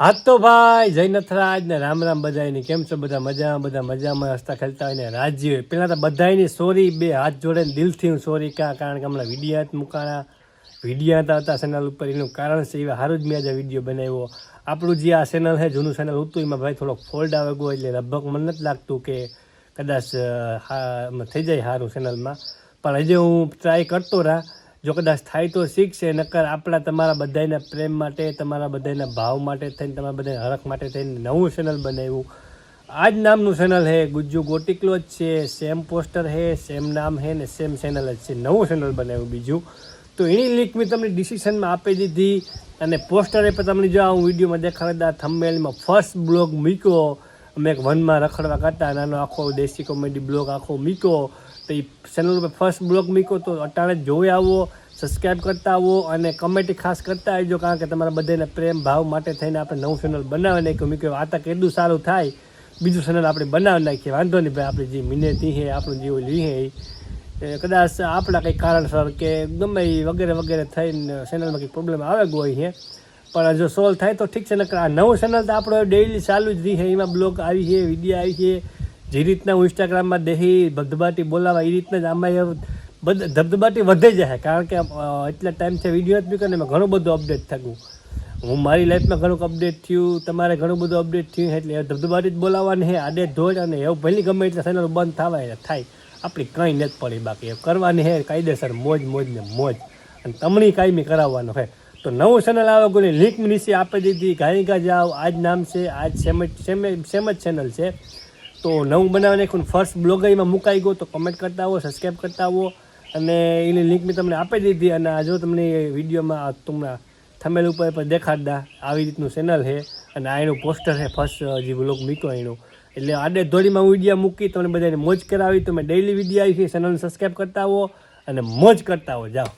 હાથ તો ભાઈ, જય નથરાજ ને રામ રામ બધાની કેમ છો બધા? મજામાં? બધા મજામાં? હસતા ખેલતા હોય ને રાજ્ય પહેલાં તો બધાયની સોરી બે હાથ જોડે દિલથી હું સોરી કા કારણ કે હમણાં વિડીયા મુકાણા. વિડીયા હતા હતા ચેનલ ઉપર, એનું કારણ છે એવા સારું જ મેં આજે વીડિયો બનાવ્યો. આપણું જે આ ચેનલ છે, જૂનું ચેનલ હતું, એમાં ભાઈ થોડોક ફોલ્ડ આવે ગયો એટલે લગભગ મને નથી લાગતું કે કદાચ હા થઈ જાય સારું ચેનલમાં પણ હજી હું ટ્રાય કરતો રહ્યા જો કદાચ થાય તો શીખશે નકર આપણા તમારા બધાના પ્રેમ માટે, તમારા બધાના ભાવ માટે થઈને, તમારા બધાના હરખ માટે થઈને નવું ચેનલ બનાવ્યું. આ જ નામનું ચેનલ છે, ગુજ્જુ ગોટિકલો જ છે સેમ પોસ્ટર છે સેમ નામ છે ને સેમ ચેનલ જ છે. નવું ચેનલ બનાવ્યું બીજું. તો એની લિંક મેં તમને ડિસિશનમાં આપી દીધી. અને પોસ્ટરે પણ તમને જો આ હું વિડીયોમાં દેખાડતા થંબમેલમાં ફર્સ્ટ બ્લોગ મૂક્યો અમે એક વનમાં રખડવા કરતા નાનો આખો દેશી કોમેડી બ્લોગ આખો મૂક્યો. તો એ ચેનલ ઉપર ફર્સ્ટ બ્લોગ મૂક્યો તો અટાણે જોઈ આવો સબસ્ક્રાઈબ કરતા આવો અને કમેન્ટ ખાસ કરતા આવજો, કારણ કે તમારા બધાને પ્રેમ ભાવ માટે થઈને આપણે નવું ચેનલ બનાવી નાખ્યું. મૂક્યું આ તક એટલું સારું થાય, બીજું ચેનલ આપણે બનાવી નાખીએ. વાંધો નહીં ભાઈ, આપણે જે મિનેતી હે, આપણું જેવું લીહે કદાચ આપણા કંઈક કારણસર કે ગમે એ વગેરે વગેરે થઈને ચેનલમાં કંઈક પ્રોબ્લેમ આવે ગયો છે પણ જો સોલ્વ થાય તો ઠીક છે, નકર આ નવું ચેનલ તો આપણો ડેઈલી ચાલુ જ રહી છે. એમાં બ્લોગ આવી છે વીડિયો આવી છે. જે રીતના હું ઇન્સ્ટાગ્રામમાં દેહી ધબધબાટી બોલાવા એ રીતના જ આમાં બધ, ધબધબાટી વધે જાય. કારણ કે એટલા એટલા ટાઈમથી વીડિયો જ બી ને એમાં ઘણું બધું અપડેટ થયું. હું મારી લાઈફમાં ઘણું અપડેટ થયું, તમારે ઘણું બધું અપડેટ થયું, એટલે ધબધબાટી જ બોલાવવાની છે, આડે ધોડ અને એવું ભલે ગમે એટલે ચેનલ બંધ થવાય થાય. આપણી કંઈ નથી પડી બાકી. કરવાની છે, કાયદેસર મોજ મોજ ને મોજ. અને તમણી કાયમી કરાવવાનું છે. તો નવું ચેનલ આવે કોઈ લિંક નીચે આપી દીધી ગાયિકા જાઓ આજ નામ છે, આજ સેમ સેમ સેમ જ ચેનલ છે. તો નવું બનાવી એક ફર્સ્ટ બ્લોગ એમાં મુકાઈ ગયો, તો કમેન્ટ કરતા આવો સબસ્ક્રાઈબ કરતા આવો. અને એની લિંક મેં તમને આપી દીધી અને આ જો તમને વિડીયોમાં તમને થમેલ ઉપર પણ દેખાડતા, આવી રીતનું ચેનલ છે. અને આ એનું પોસ્ટર છે ફર્સ્ટ જે બ્લોગ મૂક્યો એનું. એટલે આડે ધોળીમાં હું વીડિયો મૂકી, તમને બધાને મોજ કરાવી, તમે ડેઈલી વીડિયો આવી છે ચેનલને સબસ્ક્રાઈબ કરતા આવો અને મોજ કરતા આવો, જાઓ.